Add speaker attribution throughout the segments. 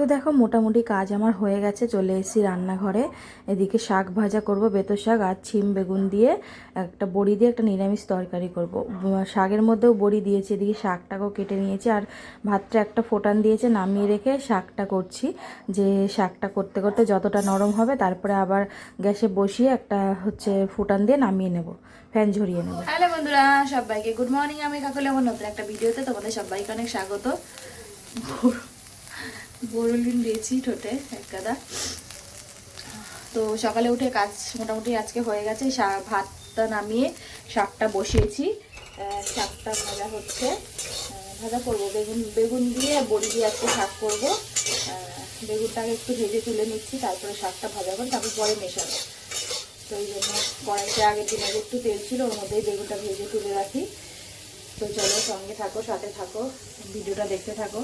Speaker 1: তো দেখো, মোটামুটি কাজ আমার হয়ে গেছে, চলে এসেছি রান্নাঘরে। এদিকে শাক ভাজা করব বেতো শাক আর ছিম বেগুন দিয়ে একটা বড়ি দিয়ে একটা নিরামিষ তরকারি করব। শাকের মধ্যেও বড়ি দিয়েছি, এদিকে শাকটাকেও কেটে নিয়েছি আর ভাতটা একটা ফোটান দিয়েছে, নামিয়ে রেখে শাকটা করছি। যে শাকটা করতে করতে যতটা নরম হবে, তারপরে আবার গ্যাসে বসিয়ে একটা হচ্ছে ফোটান দিয়ে নামিয়ে নেব, ফ্যান ঝরিয়ে নেব।
Speaker 2: হ্যালো বন্ধুরা, সবাইকে গুড মর্নিং। আমি কাকলে আমার নতুন একটা ভিডিওতে তোমাদের সবাইকে অনেক স্বাগত। বরুলিন দিয়েছি ঠোঁটে, এক গাদা। তো সকালে উঠে কাজ মোটামুটি আজকে হয়ে গেছে ভাতটা নামিয়ে শাকটা বসিয়েছি। শাকটা ভাজা হচ্ছে। ভাজা করব, বেগুন বেগুন দিয়ে বড়ি দিয়ে আজকে শাক করব। বেগুনটাকে একটু ভেজে তুলে নিচ্ছি, তারপরে শাকটা ভাজা করে তারপর পরে মেশাবো। তো এই জন্য কড়াইতে আগের দিন আগে একটু তেল ছিল, ওর মধ্যেই বেগুনটা ভেজে তুলে রাখি। তো চলো সঙ্গে থাকো, সাথে থাকো, ভিডিওটা দেখতে থাকো।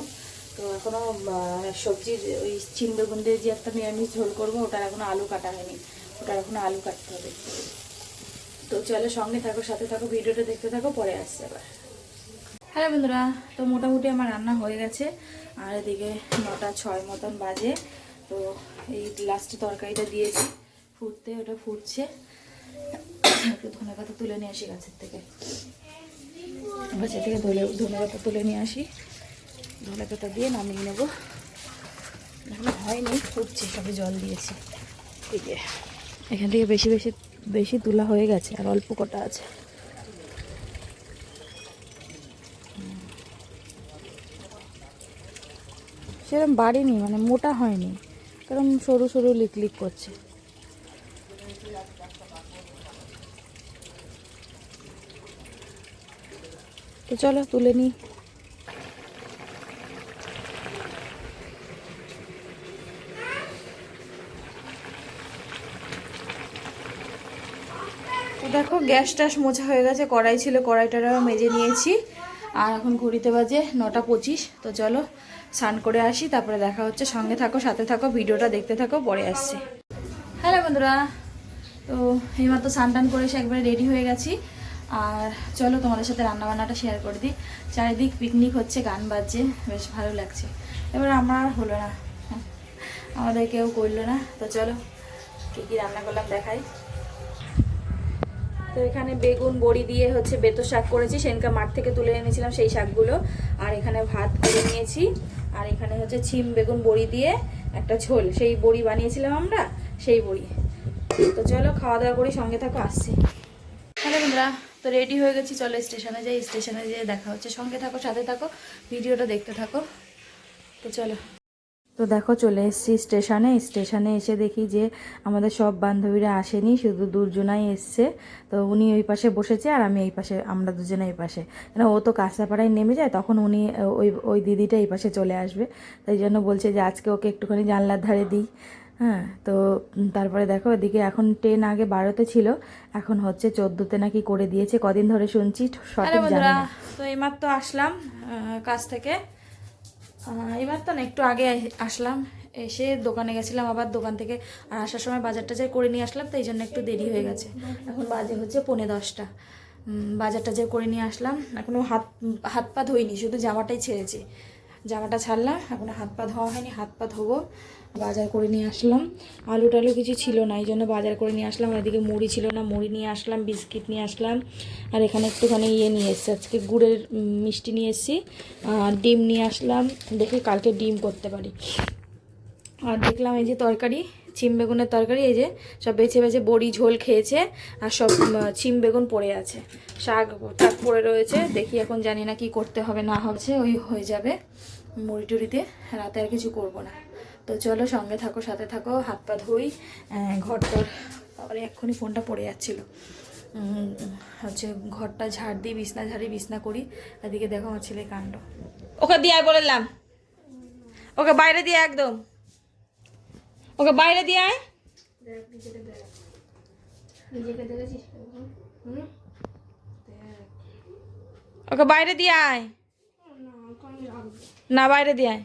Speaker 2: তো এখনও আহ, সবজির ওই বেগুন দিয়ে যে একটা নিরামিষ ঝোল করব ওটার এখনও আলু কাটা হয়নি। ওটার এখনও আলু কাটতে হবে। তো চলো সঙ্গে থাকো সাথে থাকো ভিডিওটা দেখতে থাকো পরে আসছে আবার। হ্যালো বন্ধুরা তো মোটামুটি আমার রান্না হয়ে গেছে। আর এদিকে নটা ছয় মতন বাজে। তো এই লাস্টে তরকারিটা দিয়েছি। ফুটতে ওটা ফুটছে। একটু ধনে পাতা তুলে নিয়ে আসি গাছের থেকে। গাছের থেকে ধনে পাতা তুলে নিয়ে আসি। ধনে পাতা দিয়ে নামিয়ে নেব। এখনও হয়নি, ফুটছে, সবে জল দিয়েছি। এই যে, এখান থেকে বেশি বেশি বেশি তোলা হয়ে গেছে, আর অল্প কটা আছে। সেরকম বাড়েনি মানে মোটা হয়নি, কারণ সরু সরু লিক লিক করছে। তো চলো তুলে নিই। তো দেখো, গ্যাস ট্যাস মোছা হয়ে গেছে, কড়াই ছিল কড়াইটাও মেজে নিয়েছি। আর এখন ঘড়িতে বাজে নটা পঁচিশ, তো চলো স্নান করে আসি, তারপরে দেখা হচ্ছে। সঙ্গে থাকো, সাথে থাকো, ভিডিওটা দেখতে থাকো, পরে আসছি। হ্যালো বন্ধুরা, তো এইমাত্র স্নান টান করে এসে একবারে রেডি হয়ে গেছি। আর চলো তোমাদের সাথে রান্নাবান্নাটা শেয়ার করে দিই। চারিদিক পিকনিক হচ্ছে, গান বাজছে, বেশ ভালো লাগছে। এবার আমার আর হলো না। আমাদের কেউ করল না, তো চলো কী কী রান্না করলাম দেখাই। তো এখানে বেগুন, বড়ি দিয়ে হচ্ছে বেতো শাক করেছি, সেনকা মাঠ থেকে তুলে এনেছিলাম সেই শাকগুলো। আর এখানে ভাত করে নিয়েছি। আর এখানে হচ্ছে ছিম, বেগুন, বড়ি দিয়ে একটা ঝোল। সেই বড়ি বানিয়েছিলাম আমরা, সেই বড়ি। তো চলো খাওয়া দাওয়া করি, সঙ্গে থাকো, আসছি। হ্যালো বন্ধুরা, তো রেডি হয়ে গেছি, চলো স্টেশনে যাই। স্টেশনে যেয়ে দেখা হচ্ছে। সঙ্গে থাকো, সাথে থাকো, ভিডিওটা দেখতে থাকো। তো চলো।
Speaker 1: তো দেখো চলে এসেছি স্টেশনে। স্টেশনে এসে দেখি যে আমাদের সব বান্ধবীরা আসেনি শুধু দুজনাই এসছে। তো উনি ওই পাশে বসেছে আর আমি এই পাশে আমরা দুজনে এই পাশে। কেন ও তো কাঁচরাপাড়ায় নেমে যায় তখন উনি ওই ওই দিদিটা এই পাশে চলে আসবে। তাই জন্য বলছে যে আজকে ওকে একটুখানি জানলার ধারে দিই। হ্যাঁ তো তারপরে দেখো এদিকে এখন ট্রেন আগে বারোতে ছিল এখন হচ্ছে চোদ্দোতে নাকি করে দিয়েছে। কদিন ধরে শুনছি সঠিক জানি না।
Speaker 2: তো এইমাত্র আসলাম কাজ থেকে। আহ, এইবার তো না একটু আগে আসলাম এসে দোকানে গেছিলাম আবার দোকান থেকে আর আসার সময় বাজার টাজার করে নিয়ে আসলাম তো এই জন্য একটু দেরি হয়ে গেছে। এখন বাজে হচ্ছে পৌনে দশটা। বাজারটা বাজার টাজার করে নিয়ে আসলাম এখনও হাত হাত পা ধুইনি শুধু জামাটাই ছেড়েছি। জামাটা ছাড়লাম এখনও হাত পা ধোয়া হয়নি হাত পা ধোবো। বাজার করে নিয়ে আসলাম। আলু টালু কিছু ছিল না এই জন্য বাজার করে নিয়ে আসলাম। এদিকে মুড়ি ছিল না, মুড়ি নিয়ে আসলাম, বিস্কিট নিয়ে আসলাম। আর এখানে একটুখানি ইয়ে নিয়ে এসেছি, আজকে গুড়ের মিষ্টি নিয়ে এসেছি। ডিম নিয়ে আসলাম, দেখে কালকে ডিম করতে পারি। আর দেখলাম এই যে তরকারি চিম বেগুনের তরকারি, এই যে সব বেছে বেছে বড়ি, ঝোল খেয়েছে। আর সব চিম বেগুন পড়ে আছে। শাক টাক পড়ে রয়েছে, দেখি এখন জানি না কি করতে হবে, না হচ্ছে ওই হয়ে যাবে মুড়ি টুড়িতে। রাতে আর কিছু করব না। তো চলো সঙ্গে থাকো, সাথে থাকো, হাত পা ধুই ঘর আবার এক্ষুনি ফোনটা পড়ে যাচ্ছিল। হচ্ছে ঘরটা ঝাড় দিই, বিছনা ঝাড়ি, বিছনা করি, এদিকে দেখো আমার ছেলে কাণ্ড। ওকে দিয়ে বললাম ওকে বাইরে দিয়ে একদম। ওকে বাইরে দিয়ে আয়। ওকে বাইরে দিয়ে আয়। না, বাইরে দিয়ে আয়।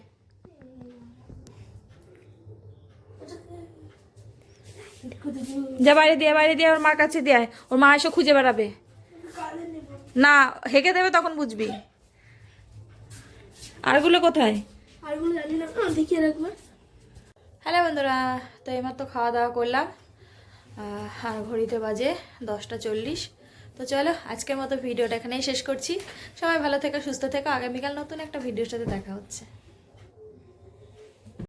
Speaker 2: যা বাইরে দিয়ে বাইরে দিয়ে ওর মার কাছে দিয়ে। ওর মা এসে খুঁজে বেড়াবে। না হেঁকে দেবে তখন বুঝবি। আরগুলো কোথায়?
Speaker 3: আরগুলো জানি না। দেখিয়ে রাখব
Speaker 4: হ্যালো বন্ধুরা তো এইমাত্র খাওয়া দাওয়া করলাম। আর ঘড়িতে বাজে দশটা চল্লিশ। তো চলো আজকের মতো ভিডিওটা এখানেই শেষ করছি। সবাই ভালো থেকো সুস্থ থেকো। আগামীকাল নতুন একটা ভিডিওর সাথে দেখা হচ্ছে।